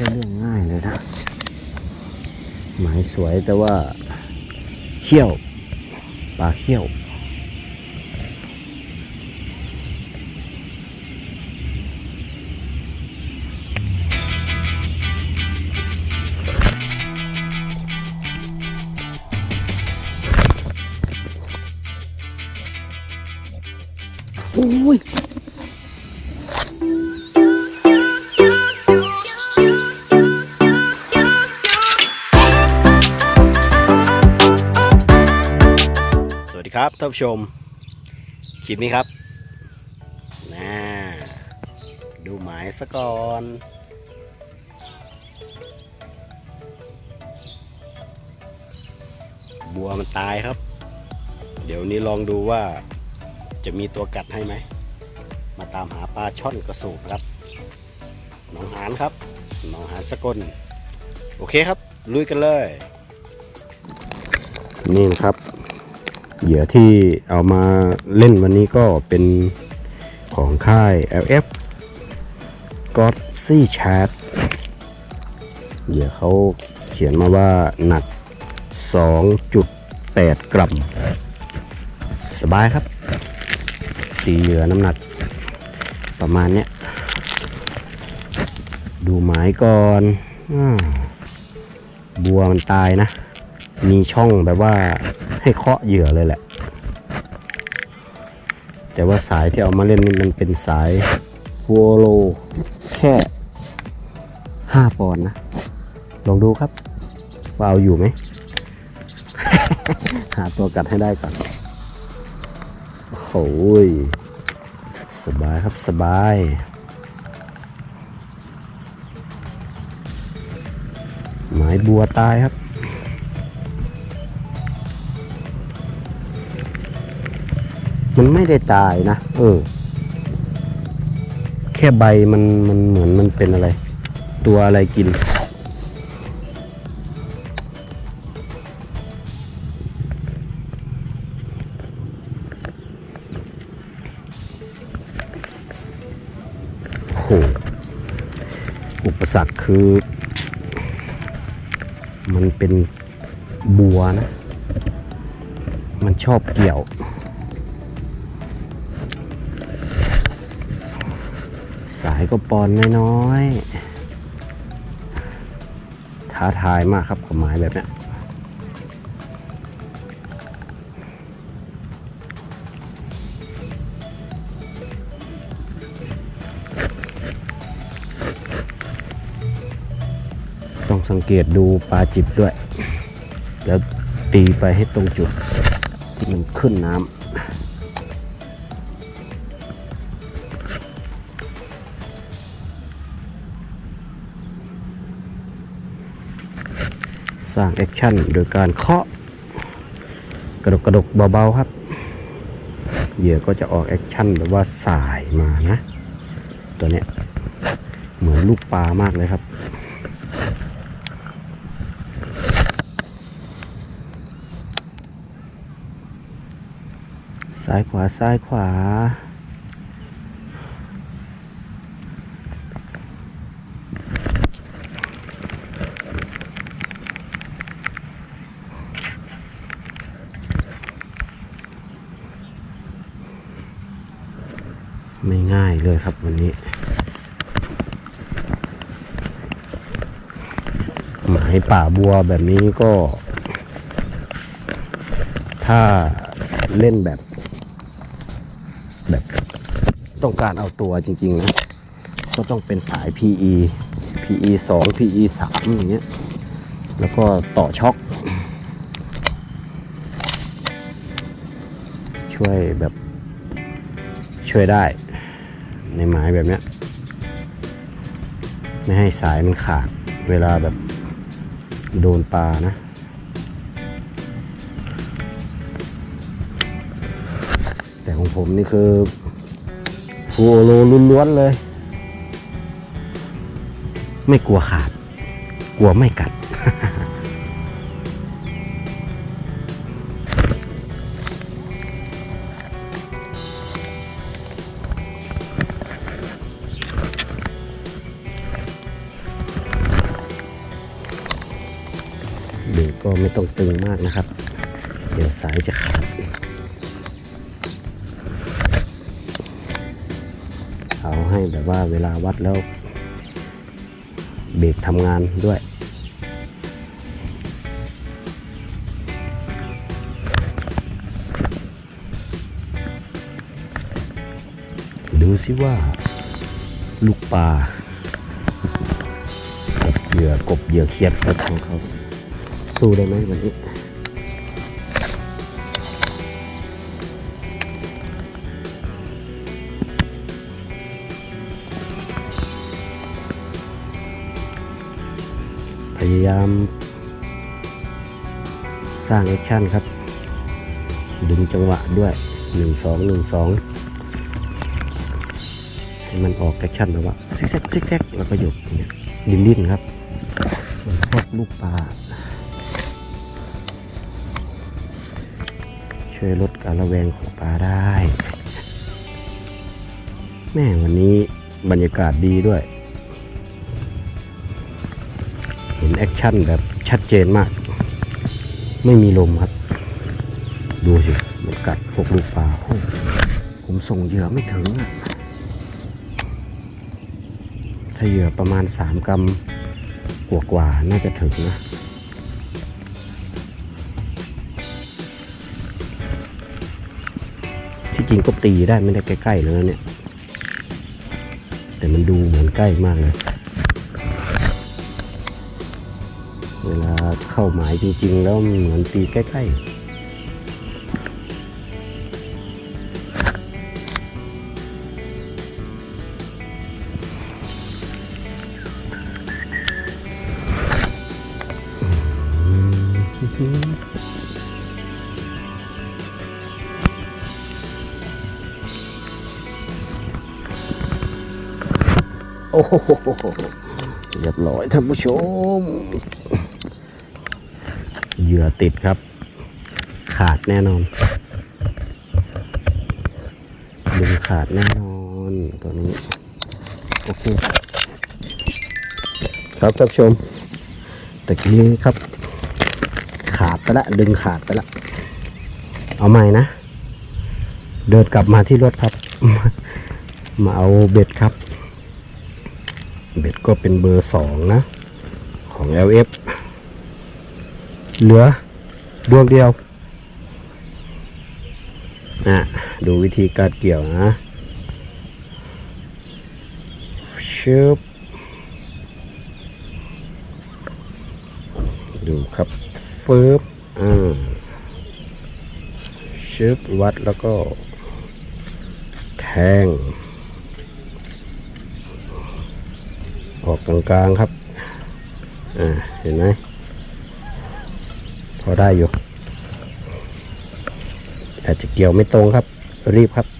ช่เรื่องง่ายเลยนะ หมายสวยแต่ว่าเขี้ยวปลาเขี้ยว ครับท่านผู้ชมคลิปนี้ครับนะดูหมายซะก่อนบัวมันตายครับ เดี๋ยวนี้ลองดูว่าจะมีตัวกัดให้ไหม มาตามหาปลาช่อนกระสูบครับหนองหานครับหนองหานสกล โอเคครับ ลุยกันเลย นี่ครับ เหยื่อที่เอามาเล่นวันนี้ก็เป็นของค่าย LF g o d s y Chat เหยื่อเขาเขียนมาว่าหนัก 2.8 กรัม สบายครับตีเหยื่อน้ำหนักประมาณเนี้ย ดูหมายก่อนอบัวมันตายนะ มีช่องแบบว่า ให้เคาะเหยื่อเลยแหละ แต่ว่าสายที่เอามาเล่นนี่มันเป็นสายโวโล แค่5ปอนด์นะ ลองดูครับว่าเอาอยู่ไหม หาตัวกัดให้ได้ก่อน โอ้ย สบายครับสบายหมายบัวตายครับ มันไม่ได้ตายนะเออ แค่ใบมันมันเหมือนมันเป็นอะไร ตัวอะไรกินโอ้โหอุปสรรคคือ มันเป็นบัวนะ มันชอบเกี่ยวายก็ปอนน้อยๆท้าทายมากครับกับไม้แบบเนี้ยต้องสังเกตดูปลาจิบด้วย แล้วตีไปให้ตรงจุดที่มันขึ้นน้ำ สร้างแอคชั่นโดยการเคาะกระดกกระดกเบาๆครับ เหยื่อก็จะออกแอคชั่นแบบว่าสายมานะ ตัวเนี้ยเหมือนลูกปลามากเลยครับซ้ายขวาซ้ายขวา ง่ายเลยครับวันนี้ หมายป่าบัวแบบนี้ก็ ถ้าเล่นแบบ แบบ ต้องการเอาตัวจริงๆนะก็ต้องเป็นสาย PE PE 2 PE 3อย่างเงี้ย แล้วก็ต่อช็อค ช่วยแบบช่วยได้ ในไม้แบบเนี้ย ไม่ให้สายมันขาดเวลาแบบโดนปลานะแต่ของผมนี่คือฟูโลล้วนๆเลย ไม่กลัวขาด กลัวไม่กัด ต้องตึงมากนะครับ เดี๋ยวสายจะขาดเอาให้แบบว่าเวลาวัดแล้ว เบรกทำงานด้วยดูสิว่า ลูกปลา กบเหยื่อกบเหยื่อเคียดสัตว์ของเขา สู้ได้ไหมวันนี้พยายาม สร้างแอคชั่นครับ ดึงจังหวะด้วยหนึ่งสองหนึ่งสองให้มันออกแอคชั่นแบบว่าซิกแซกซิกแซกแล้วก็หยุดเงี้ยดิ้นดิ้นครับพวกลูกปลา ช่วยลดการระแวงของปลาได้ แม่วันนี้บรรยากาศดีด้วย เห็นแอคชั่นแบบชัดเจนมาก ไม่มีลมครับ ดูสิ มันกัดพวกลูกปลาโอ้ผมส่งเหยื่อไม่ถึงอะถ้าเหยื่อประมาณสามกรัมกว่ากว่าๆน่าจะถึงนะ ที่จริงก็ตีได้ไม่ได้ใกล้ๆเลยนเนี่ย แต่มันดูเหมือนใกล้มากเลย เวลาเข้าหมายจริงๆ แล้วเหมือนตีใกล้ๆ โอ้โหเรียบร้อยท่านผู้ชม เหยื่อติดครับ ขาดแน่นอนดึงขาดแน่นอนตัวนี้ โอเค ครับท่านผู้ชมตะกี้ครับ ขาดไปละ ดึงขาดไปละ เอาใหม่นะ เดินกลับมาที่รถครับ มาเอาเบ็ดครับ เบ็ดก็เป็นเบอร์สองนะ ของ LF เหลือดวงเดียวอะดูวิธีการเกี่ยวนะชึบดูครับฟืบอ่าชึบวัดแล้วก็แทง ออกกลางๆครับ อ่า เห็นไหมพอได้อยู่ อาจจะเกี่ยวไม่ตรงครับ รีบครับ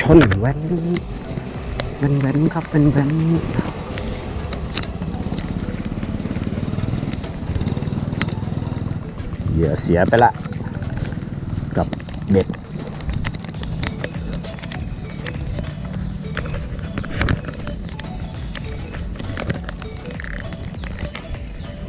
ชนแว้นแว้นแว้นครับเป็นแว้นเหยื่อเสียไปละ กับเบ็ด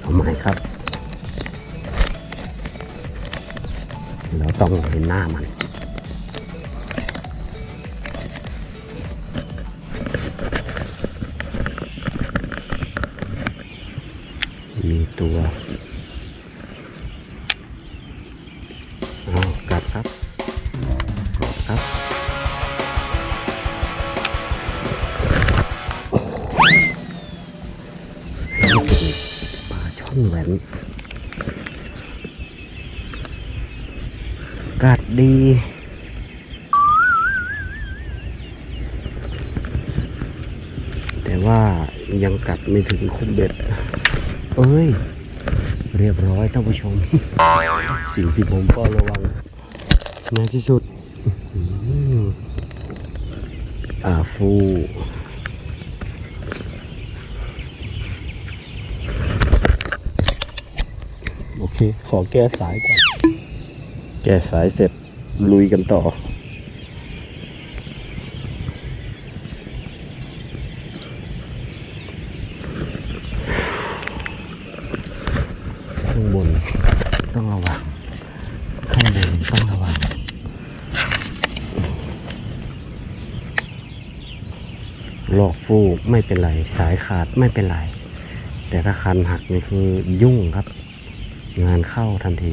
เอาใหม่ครับ เราต้องเห็นหน้ามัน ตัวเอากลับครับกลับครับนี่เป็นปลาช่อนแหวนกัดดีแต่ว่ายังกัดไม่ถึงคุมเบ็ด เอ้ย เรียบร้อยท่านผู้ชม สิ่งที่ผมเฝ้าระวังในที่สุดอื้อหืออ่าฟูโอเค ขอแก้สายก่อน แก้สายเสร็จลุยกันต่อ ข้างบนต้องระวัง ข้างบนต้องระวัง หลอก ฟูกไม่เป็นไร สายขาดไม่เป็นไร แต่ถ้าคันหักนี่คือยุ่งครับ งานเข้าทันที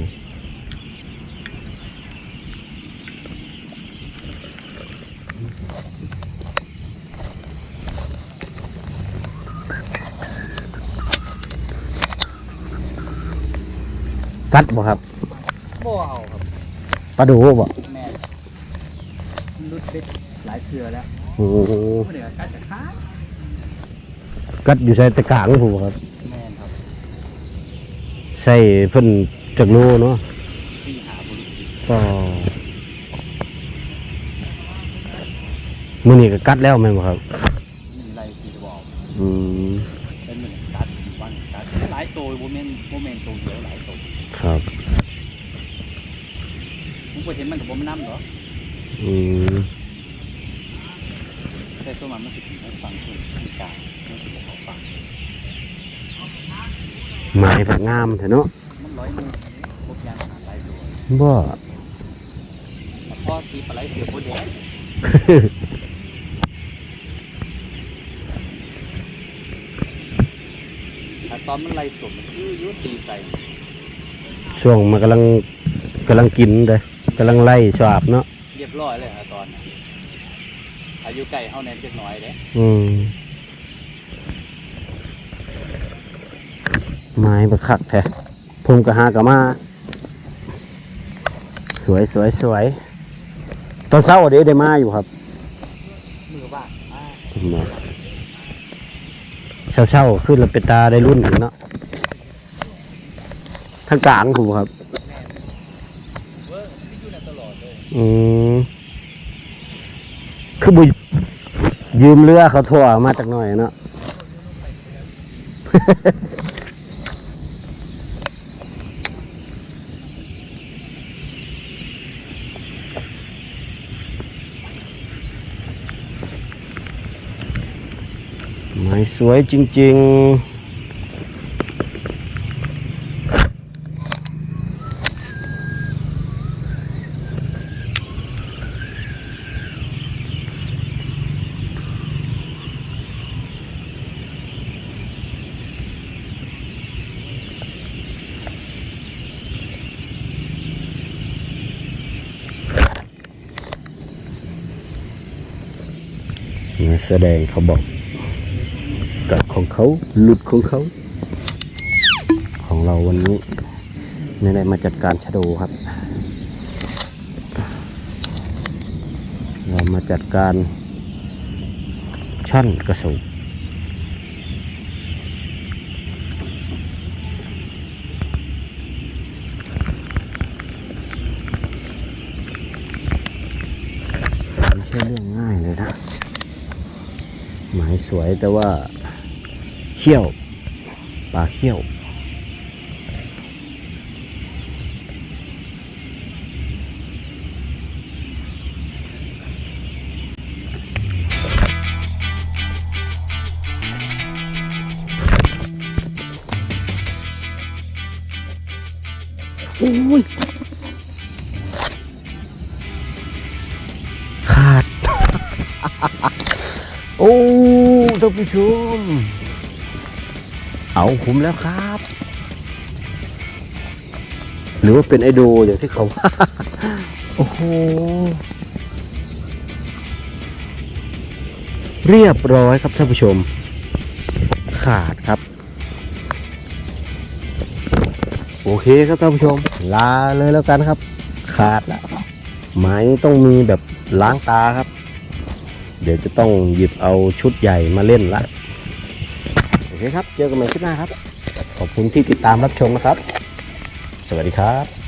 กัดบ่ครับบ่เอาครับปลาดูบ่แม่นมันรุดไปหลายเทือแล้ว โอ้โห เดี๋ยวกัดจะขาด กัดอยู่ใส่ตะกร้างผูครับ แม่นครับใส่เพิ่นจักโลเนาะที่หาบุรุษก็มื้อนี้ก็กัดแล้วแม่นบ่ครับ มีอะไรที่จะบอกอืมเป็นเหมือนกัดวันกัดหลายตัวโมเมนโมเมนตัวเดียวหลายตัวครับ ผมก็เห็นมันกับผมน้ำเหรออืมแต่ตัวมันมันสิมันฟังคุณมีกายมันสิบอกเขาฟัง หมายแบบงามแท้เนาะมันร้อยมือพวกยางหาหลายตัวบ่แล้วพอตีปลาไหลเสือโบเดียวแต่ตอนมันไล่สวมมันคือยุตีใส่ช่วงมันกำลังกำลังกินเด้อกำลังไล่สวาบเนาะเรียบร้อยเลยครับตอนนั้นอายุไก่เฮาแน่นจักหน่อยเด้อืม ม้บักคักแท้ผมก็หากะมา สวยสวยสวยตอนเช้าเดี๋ยวได้มาอยู่ครับมือบ้านอ่าเช้าเช้าๆขึ้นแล้วเป็นตาได้รุ่นถึงเนาะทางกลางผมครับอืมคือบุยืมเรือเขาทั่วมาจากหน่อยเนาะ ไม้ สวยจริงๆนักแสดงเขาบอก ของเขาหลุดของเขา ของเราวันนี้ไม่ได้มาจัดการชะโดครับ เรามาจัดการช่อนกระสุนไม่ใช่เรื่องง่ายเลยนะ หมายสวยแต่ว่า เขี้ยว ปลาเขี้ยว โอ้ย ขาด โอ้ท่านผู้ชม เอาคุ้มแล้วครับ หรือว่าเป็นไอโดอย่างที่เขาว่าโอ้โห เรียบร้อยครับท่านผู้ชม ขาดครับ โอเคครับท่านผู้ชม ลาเลยแล้วกันครับ ขาดแล้วไหมต้องมีแบบล้างตาครับ เดี๋ยวจะต้องหยิบเอาชุดใหญ่มาเล่นละ เคครับ เจอกันใหม่คลิปหน้าครับ ขอบคุณที่ติดตามรับชมนะครับ สวัสดีครับ